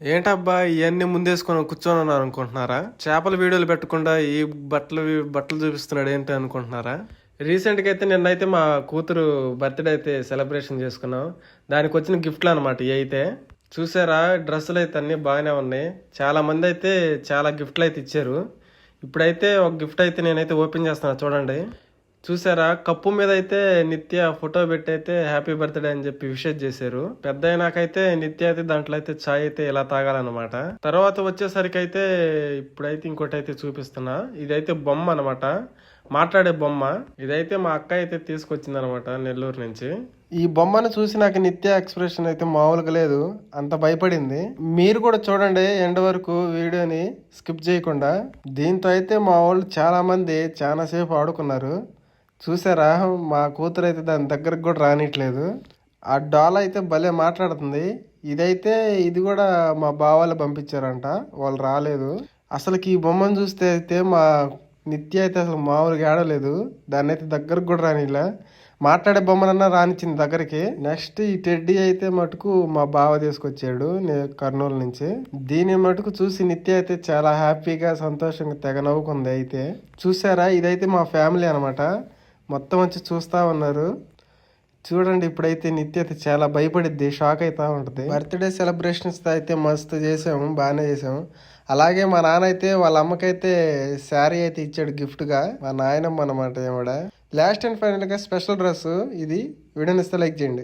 ఏంటబ్బా ఇవన్నీ ముందేసుకొని కూర్చొని ఉన్నారు అనుకుంటున్నారా చేపల వీడియోలు పెట్టకుండా ఈ బట్టలు బట్టలు చూపిస్తున్నాడు ఏంటి అనుకుంటున్నారా? రీసెంట్గా అయితే నిన్నైతే మా కూతురు బర్త్డే అయితే సెలబ్రేషన్ చేసుకున్నాం. దానికి వచ్చిన గిఫ్ట్లు అనమాట ఇవి అయితే. చూసారా డ్రెస్సులు అయితే అన్నీ బాగానే ఉన్నాయి. చాలా మంది అయితే చాలా గిఫ్ట్లు అయితే ఇచ్చారు. ఇప్పుడైతే ఒక గిఫ్ట్ అయితే నేనైతే ఓపెన్ చేస్తున్నా చూడండి. చూసారా? కప్పు మీద అయితే నిత్య ఫోటో పెట్టి అయితే హ్యాపీ బర్త్డే అని చెప్పి విషెస్ చేశారు. పెద్ద అయినాకైతే నిత్య అయితే దాంట్లో అయితే ఛాయ్ అయితే ఇలా తాగాలన్నమాట. తర్వాత వచ్చేసరికి అయితే ఇప్పుడైతే ఇంకోటి అయితే చూపిస్తున్నా. ఇదైతే బొమ్మ అనమాట మాట్లాడే బొమ్మ. ఇదైతే మా అక్క అయితే తీసుకొచ్చింది అనమాట నెల్లూరు నుంచి. ఈ బొమ్మను చూసి నాకు నిత్య ఎక్స్ప్రెషన్ అయితే మామూలుగా లేదు. అంత భయపడింది. మీరు కూడా చూడండి ఎండ్ వరకు వీడియోని స్కిప్ చేయకుండా. దీంతో అయితే మా వాళ్ళు చాలా మంది చాలాసేపు ఆడుకున్నారు. చూసారా? మా కూతురు అయితే దాని దగ్గరకు కూడా రానిట్లేదు. ఆ డాల్ అయితే భలే మాట్లాడుతుంది. ఇదైతే ఇది కూడా మా బావాలు పంపించారంట. వాళ్ళు రాలేదు. అసలుకి ఈ బొమ్మను చూస్తే అయితే మా నిత్య అయితే అసలు మామూలుగా ఆడలేదు. దాన్ని అయితే దగ్గరకు కూడా రానిలా మాట్లాడే బొమ్మనన్నా రానిచ్చింది దగ్గరికి. నెక్స్ట్ ఈ టెడ్డీ అయితే మటుకు మా బావ తీసుకొచ్చాడు కర్నూలు నుంచి. దీని మటుకు చూసి నిత్య అయితే చాలా హ్యాపీగా సంతోషంగా తెగ నవ్వుకుంది అయితే. చూసారా? ఇదైతే మా ఫ్యామిలీ అనమాట మొత్తం వచ్చి చూస్తా ఉన్నారు. చూడండి ఇప్పుడైతే నిత్య అయితే చాలా భయపడిద్ది షాక్ అవుతా ఉంటుంది. బర్త్డే సెలబ్రేషన్స్ అయితే మస్తు చేసాము బాగానే చేసాము. అలాగే మా నాన్న అయితే వాళ్ళ అమ్మకైతే శారీ అయితే ఇచ్చాడు గిఫ్ట్గా. మా నాయనమ్మ అనమాట ఏమడ లాస్ట్ అండ్ ఫైనల్గా స్పెషల్ డ్రెస్ ఇది. వీడియోని ఇస్తే లైక్ చేయండి.